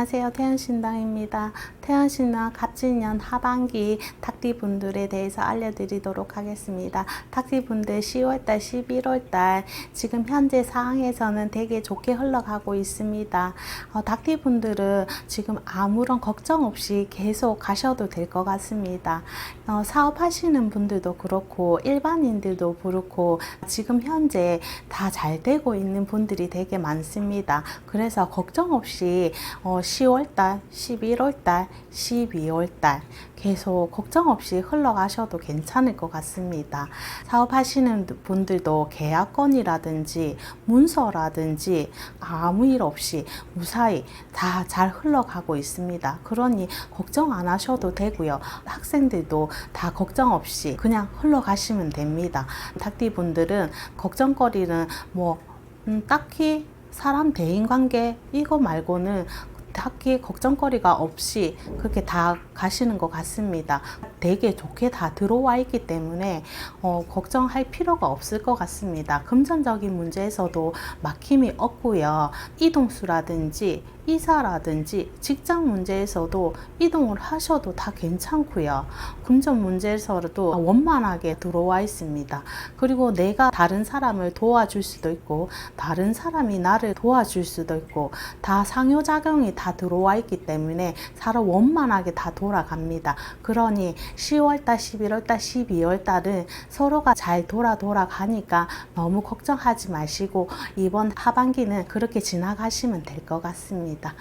안녕하세요. 태연신당입니다. 태연신당 갑진년 하반기 탁디분들에 대해서 알려드리도록 하겠습니다. 탁디분들 10월달, 11월달 지금 현재 상황에서는 되게 좋게 흘러가고 있습니다. 어, 탁디분들은 지금 아무런 걱정 없이 계속 가셔도 될 것 같습니다. 어, 사업하시는 분들도 그렇고 일반인들도 그렇고 지금 현재 다 잘 되고 있는 분들이 되게 많습니다. 그래서 걱정 없이 어, 10월달, 11월달, 12월달 계속 걱정 없이 흘러가셔도 괜찮을 것 같습니다. 사업하시는 분들도 계약건이라든지 문서라든지 아무 일 없이 무사히 다 잘 흘러가고 있습니다. 그러니 걱정 안 하셔도 되고요. 학생들도 다 걱정 없이 그냥 흘러가시면 됩니다. 탁디 분들은 걱정거리는 뭐 음, 딱히 사람 대인 관계 이거 말고는 딱히 걱정거리가 없이 그렇게 다 가시는 것 같습니다. 되게 좋게 다 들어와 있기 때문에 어, 걱정할 필요가 없을 것 같습니다. 금전적인 문제에서도 막힘이 없고요. 이동수라든지 이사라든지 직장 문제에서도 이동을 하셔도 다 괜찮고요. 금전 문제에서도 원만하게 들어와 있습니다. 그리고 내가 다른 사람을 도와줄 수도 있고 다른 사람이 나를 도와줄 수도 있고 다 상호작용이 다 들어와 있기 때문에 서로 원만하게 다 돌아갑니다. 그러니 10월달, 11월달, 12월달은 서로가 잘 돌아 돌아 가니까 너무 걱정하지 마시고 이번 하반기는 그렇게 지나가시면 될 것 같습니다.